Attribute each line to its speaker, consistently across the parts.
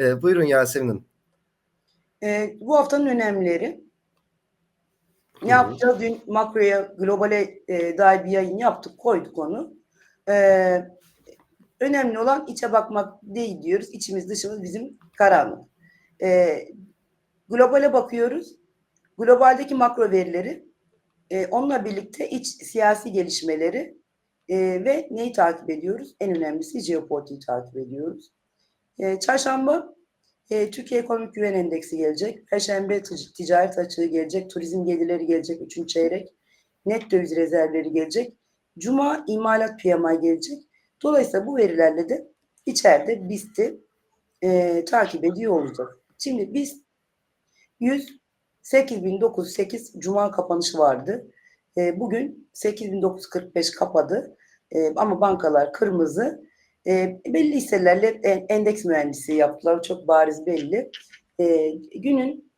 Speaker 1: E, buyurun Yasemin Hanım.
Speaker 2: Ee, bu haftanın önemlileri.
Speaker 1: Hı
Speaker 2: Ne yapacağız? Dün makroya, globale e, dair bir yayın yaptık, koyduk onu. Ee, önemli olan içe bakmak değil diyoruz. İçimiz dışımız bizim karanlık. Ee, globale bakıyoruz. Globaldeki makro verileri, e, onunla birlikte iç siyasi gelişmeleri e, ve neyi takip ediyoruz? En önemlisi jeopolitiği takip ediyoruz. E, çarşamba e, Türkiye Ekonomik Güven Endeksi gelecek. Perşembe tic- ticaret açığı gelecek. Turizm gelirleri gelecek. Üçüncü çeyrek. Net döviz rezervleri gelecek. Cuma imalat PMI gelecek. Dolayısıyla bu verilerle de içeride BIST'i e, takip ediyor olacağız. Şimdi BIST 100 8908 Cuma kapanışı vardı. E, bugün 8945 kapadı. E, ama bankalar kırmızı. E, belli hisselerle en- endeks mühendisi yaptılar. Çok bariz belli. E, günün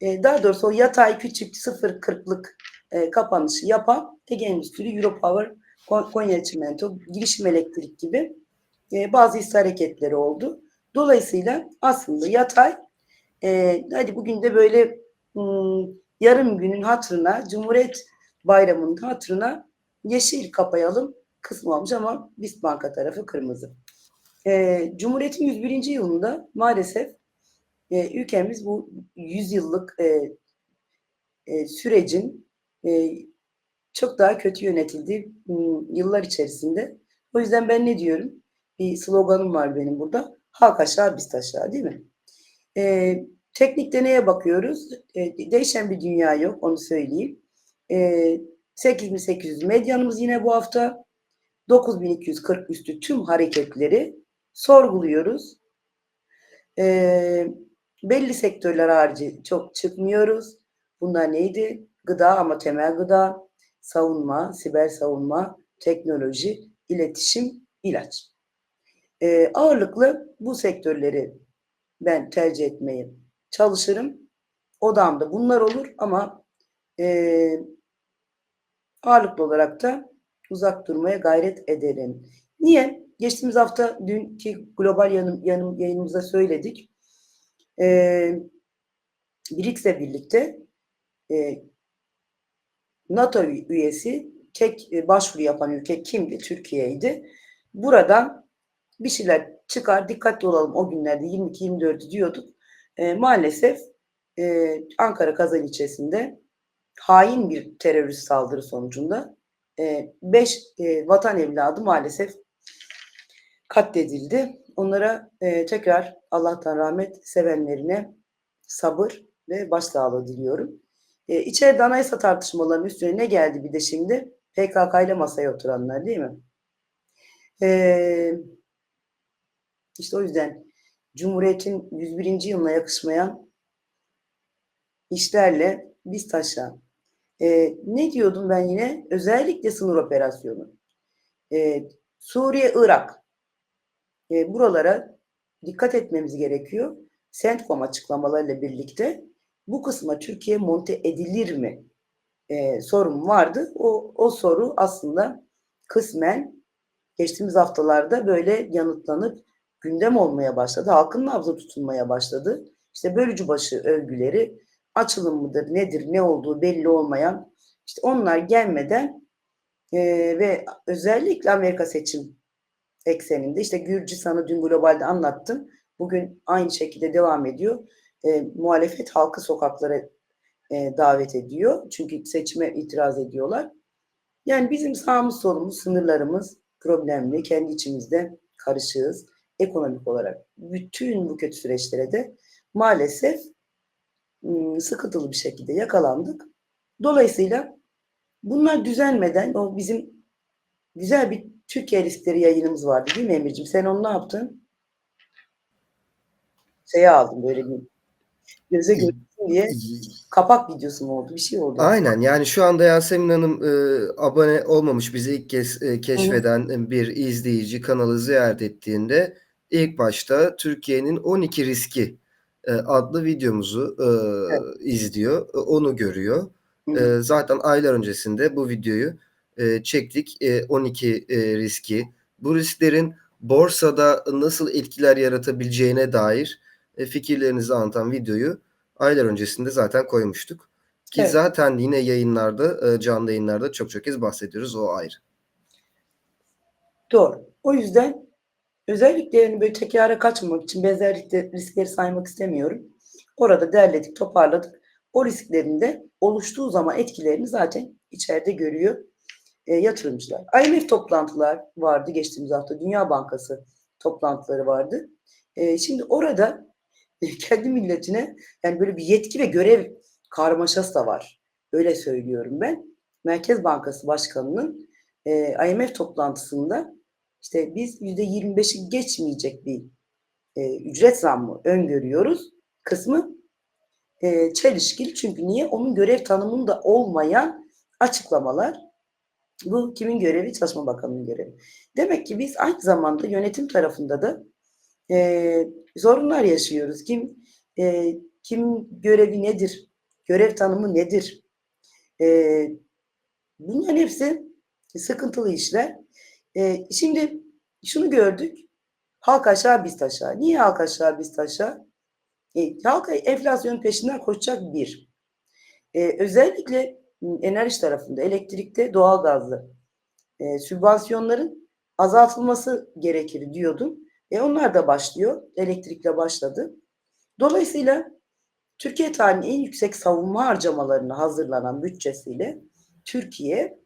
Speaker 2: e, daha doğrusu o yatay küçük 0.40'lık e, kapanışı yapan Ege Endüstri, Europower, Kon- Konya Çimento, Girişim Elektrik gibi e, bazı hisse hareketleri oldu. Dolayısıyla aslında yatay e, hadi bugün de böyle hmm, yarım günün hatırına, Cumhuriyet Bayramı'nın hatırına yeşil kapayalım kısmı olmuş ama BIST Banka tarafı kırmızı. E, Cumhuriyet'in 101. yılında maalesef e, ülkemiz bu 100 yıllık e, e, sürecin e, çok daha kötü yönetildiği hmm, yıllar içerisinde. O yüzden ben ne diyorum? Bir sloganım var benim burada. Halk aşağı biz aşağı değil mi? E, teknikte neye bakıyoruz? E, değişen bir dünya yok onu söyleyeyim. E, 8800 medyanımız yine bu hafta. 9240 üstü tüm hareketleri sorguluyoruz. E, belli sektörler harici çok çıkmıyoruz. Bunlar neydi? Gıda ama temel gıda, savunma, siber savunma, teknoloji, iletişim, ilaç. E, ağırlıklı bu sektörleri ben tercih etmeyi çalışırım. Odamda bunlar olur ama e, ağırlıklı olarak da uzak durmaya gayret ederim. Niye? Geçtiğimiz hafta dünkü global yanım, yanım, yayınımızda söyledik. E, BRICS'le birlikte e, NATO üyesi tek e, başvuru yapan ülke kimdi? Türkiye'ydi. Buradan bir şeyler çıkar, dikkatli olalım o günlerde 22-24'ü diyorduk. E, maalesef e, Ankara Kazan ilçesinde hain bir terörist saldırı sonucunda 5 vatan evladı maalesef katledildi. Onlara e, tekrar Allah'tan rahmet sevenlerine sabır ve başsağlığı diliyorum. E, içeride anayasa tartışmalarının üstüne ne geldi bir de şimdi? PKK ile masaya oturanlar değil mi? E, işte o yüzden Cumhuriyet'in 101. yılına yakışmayan işlerle biz taşa. E, ne diyordum ben yine? Özellikle sınır operasyonu. E, Suriye, Irak. E, buralara dikkat etmemiz gerekiyor. CENTCOM açıklamalarıyla birlikte bu kısma Türkiye monte edilir mi? E, sorum vardı. O, o soru aslında kısmen geçtiğimiz haftalarda böyle yanıtlanıp gündem olmaya başladı. Halkın nabzı tutulmaya başladı. İşte bölücü başı övgüleri açılım mıdır, nedir, ne olduğu belli olmayan işte onlar gelmeden e, ve özellikle Amerika seçim ekseninde işte Gürcistan'ı dün globalde anlattım. Bugün aynı şekilde devam ediyor. E, muhalefet halkı sokaklara e, davet ediyor. Çünkü seçime itiraz ediyorlar. Yani bizim sağımız solumuz, sınırlarımız problemli. Kendi içimizde karışığız. Ekonomik olarak bütün bu kötü süreçlere de maalesef sıkıntılı bir şekilde yakalandık. Dolayısıyla bunlar düzelmeden o bizim güzel bir Türkiye riskleri yayınımız vardı değil mi Emir'ciğim? Sen onu ne yaptın? Şeye aldım böyle bir göze görünsün diye kapak videosu mu oldu? Bir şey oldu.
Speaker 1: Aynen yani şu anda Yasemin Hanım e, abone olmamış bizi ilk kez e, keşfeden bir izleyici kanalı ziyaret ettiğinde ilk başta Türkiye'nin 12 riski adlı videomuzu e, izliyor. E, Onu görüyor.
Speaker 2: Hı.
Speaker 1: E, zaten aylar öncesinde bu videoyu e, çektik. E, 12 e, riski. Bu risklerin borsada nasıl etkiler yaratabileceğine dair e, fikirlerinizi anlatan videoyu aylar öncesinde zaten koymuştuk. Ki
Speaker 2: Evet.
Speaker 1: zaten yine yayınlarda, e, canlı yayınlarda çok çok kez bahsediyoruz. O ayrı.
Speaker 2: Doğru. O yüzden özellikle yani böyle tekrara kaçmamak için benzerlikte riskleri saymak istemiyorum. Orada derledik, toparladık. O risklerin de oluştuğu zaman etkilerini zaten içeride görüyor e, yatırımcılar. IMF toplantılar vardı geçtiğimiz hafta. Dünya Bankası toplantıları vardı. E, şimdi orada kendi milletine yani böyle bir yetki ve görev karmaşası da var. Öyle söylüyorum ben. Merkez Bankası Başkanı'nın e, IMF toplantısında işte biz %25'i geçmeyecek bir e, ücret zammı öngörüyoruz kısmı e, çelişkili. Çünkü niye? Onun görev tanımında olmayan açıklamalar. Bu kimin görevi? Çalışma Bakanı'nın görevi. Demek ki biz aynı zamanda yönetim tarafında da e, sorunlar yaşıyoruz. Kim e, kim görevi nedir? Görev tanımı nedir? E, bunların hepsi sıkıntılı işler. E, şimdi şunu gördük. Halk aşağı biz taşa. Niye halk aşağı biz taşa? E, halk enflasyon peşinden koşacak bir. E, özellikle enerji tarafında, elektrikte, doğalgazlı e, sübvansiyonların azaltılması gerekir diyordum. E, onlar da başlıyor. Elektrikle başladı. Dolayısıyla Türkiye tarihinin en yüksek savunma harcamalarına hazırlanan bütçesiyle Türkiye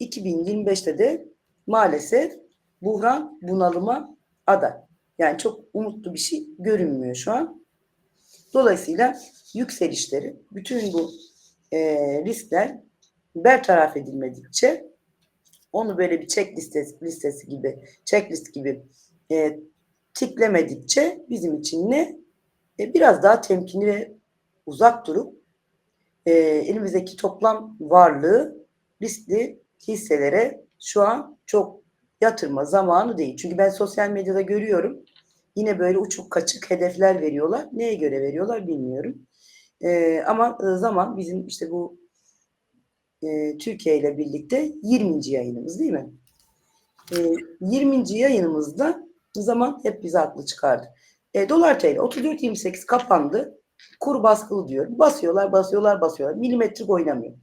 Speaker 2: 2025'te de maalesef buhran bunalıma aday. Yani çok umutlu bir şey görünmüyor şu an. Dolayısıyla yükselişleri, bütün bu e, riskler bertaraf edilmedikçe onu böyle bir check listesi, listesi gibi, checklist gibi e, tiklemedikçe bizim için ne? E, biraz daha temkinli ve uzak durup e, elimizdeki toplam varlığı riskli hisselere şu an çok yatırma zamanı değil. Çünkü ben sosyal medyada görüyorum. Yine böyle uçuk kaçık hedefler veriyorlar. Neye göre veriyorlar bilmiyorum. E, ama e, zaman bizim işte bu e, Türkiye ile birlikte 20. yayınımız değil mi? E, 20. yayınımızda zaman hep bizi haklı çıkardı. E, dolar TL 34.28 kapandı. Kur baskılı diyor. Basıyorlar, basıyorlar, basıyorlar. Milimetrik oynamıyor.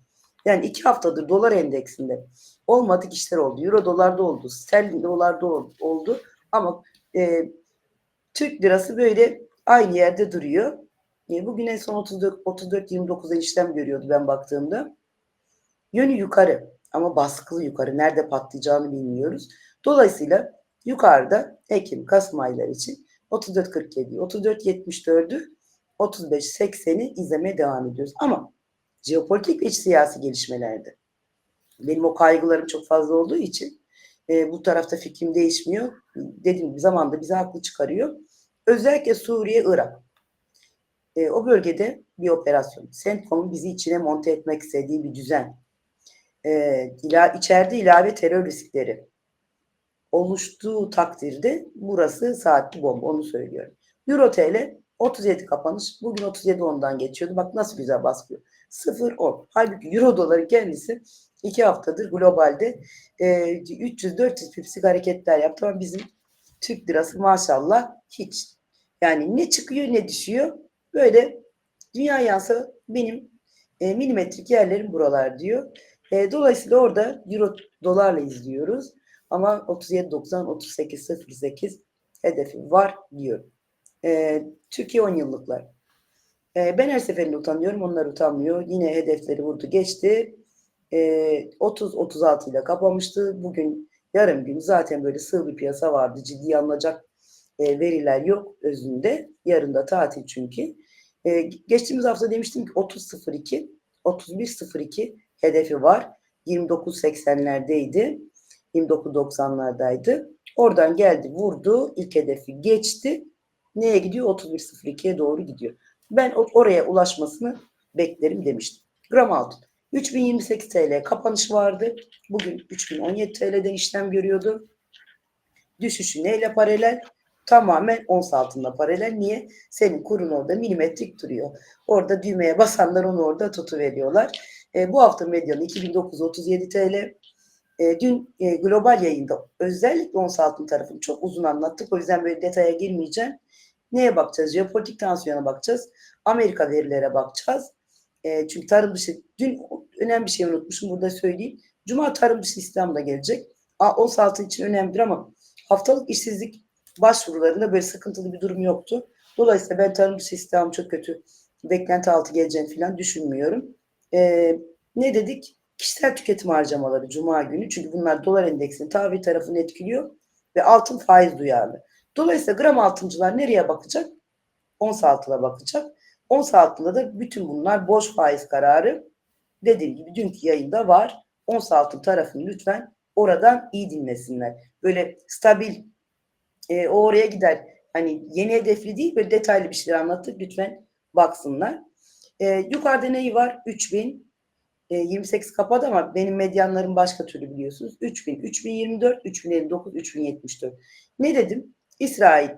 Speaker 2: Yani iki haftadır dolar endeksinde olmadık işler oldu. Euro dolarda oldu. Sterlin dolarda oldu. Ama e, Türk lirası böyle aynı yerde duruyor. E, bugün en son 34-29'da işlem görüyordu ben baktığımda. Yönü yukarı ama baskılı yukarı. Nerede patlayacağını bilmiyoruz. Dolayısıyla yukarıda Ekim, Kasım ayları için 34.47'yi, 34.74'ü, 35.80'i izlemeye devam ediyoruz. Ama jeopolitik ve iç siyasi gelişmelerde benim o kaygılarım çok fazla olduğu için e, bu tarafta fikrim değişmiyor. Dediğim gibi zamanda bizi haklı çıkarıyor. Özellikle Suriye, Irak. E, o bölgede bir operasyon. CENTCOM'un bizi içine monte etmek istediği bir düzen. E, ila, içeride ilave terör riskleri oluştuğu takdirde burası saatli bomba onu söylüyorum. Euro TL 37 kapanış. Bugün 37 ondan geçiyordu. Bak nasıl güzel baskıyor. 0-10. Halbuki Euro doları kendisi iki haftadır globalde e, 300-400 pipsik hareketler yaptı ama bizim Türk lirası maşallah hiç. Yani ne çıkıyor ne düşüyor. Böyle dünya yansa benim e, milimetrik yerlerim buralar diyor. E, dolayısıyla orada Euro dolarla izliyoruz. Ama 37.90 38.08 hedefi var diyor. E, Türkiye 10 yıllıklar. E, ben her seferinde utanıyorum. Onlar utanmıyor. Yine hedefleri vurdu geçti. E, 30-36 ile kapamıştı. Bugün yarım gün zaten böyle sığ bir piyasa vardı. Ciddi alınacak e, veriler yok özünde. Yarın da tatil çünkü. E, geçtiğimiz hafta demiştim ki 30.02 31.02 hedefi var. 29.80'lerdeydi. 29.90'lardaydı. Oradan geldi vurdu. ilk hedefi geçti. Neye gidiyor? 31.02'ye doğru gidiyor. Ben oraya ulaşmasını beklerim demiştim. Gram altın. 3028 TL kapanış vardı. Bugün 3017 TL'den işlem görüyordu. Düşüşü neyle paralel? Tamamen ons altında paralel. Niye? Senin kurun orada milimetrik duruyor. Orada düğmeye basanlar onu orada tutuveriyorlar. E, bu hafta medyanı 2937 TL. E, dün e, global yayında özellikle ons altın tarafını çok uzun anlattık. O yüzden böyle detaya girmeyeceğim. Neye bakacağız? Jeopolitik tansiyona bakacağız. Amerika verilere bakacağız. E, çünkü tarım dışı, dün önemli bir şey unutmuşum burada söyleyeyim. Cuma tarım dışı da gelecek. A, ons altı için önemlidir ama haftalık işsizlik başvurularında böyle sıkıntılı bir durum yoktu. Dolayısıyla ben tarım dışı istihdam çok kötü beklenti altı geleceğini falan düşünmüyorum. E, ne dedik? Kişisel tüketim harcamaları Cuma günü. Çünkü bunlar dolar endeksinin tahvil tarafını etkiliyor ve altın faiz duyarlı. Dolayısıyla gram altıncılar nereye bakacak? Ons altına bakacak. Ons altında da bütün bunlar boş faiz kararı. Dediğim gibi dünkü yayında var. Ons altın tarafını lütfen oradan iyi dinlesinler. Böyle stabil e, o oraya gider. Hani yeni hedefli değil böyle detaylı bir şeyler anlattık. Lütfen baksınlar. E, yukarıda neyi var? 3000 e, 28 kapadı ama benim medyanlarım başka türlü biliyorsunuz. 3000, 3024, 3059, 3074. Ne dedim? İsrail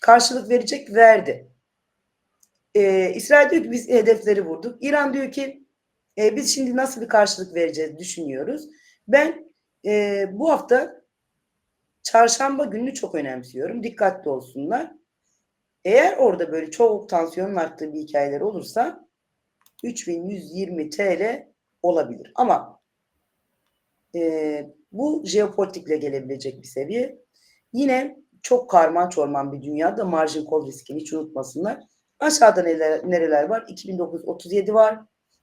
Speaker 2: karşılık verecek, verdi. Ee, İsrail diyor ki biz hedefleri vurduk. İran diyor ki e, biz şimdi nasıl bir karşılık vereceğiz düşünüyoruz. Ben e, bu hafta çarşamba gününü çok önemsiyorum. Dikkatli olsunlar. Eğer orada böyle çok tansiyonun arttığı bir hikayeler olursa 3120 TL olabilir. Ama e, bu jeopolitikle gelebilecek bir seviye. Yine çok karman çorman bir dünyada margin call riskini hiç unutmasınlar. Aşağıda neler, nereler var? 2937 var,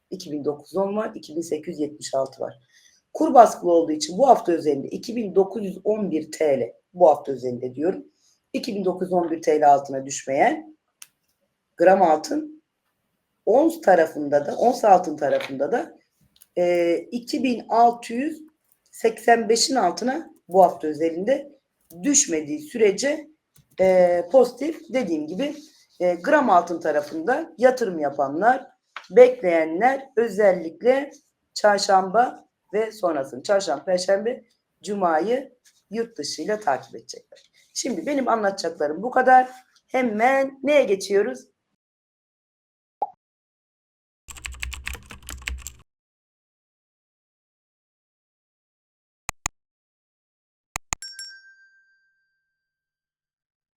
Speaker 2: 2910 var, 2876 var. Kur baskılı olduğu için bu hafta üzerinde 2911 TL bu hafta üzerinde diyorum. 2911 TL altına düşmeyen gram altın ons tarafında da ons altın tarafında da e, 2685'in altına bu hafta üzerinde düşmediği sürece e, pozitif dediğim gibi e, gram altın tarafında yatırım yapanlar, bekleyenler özellikle çarşamba ve sonrasını çarşamba, perşembe, cumayı yurt dışıyla takip edecekler. Şimdi benim anlatacaklarım bu kadar. Hemen neye geçiyoruz?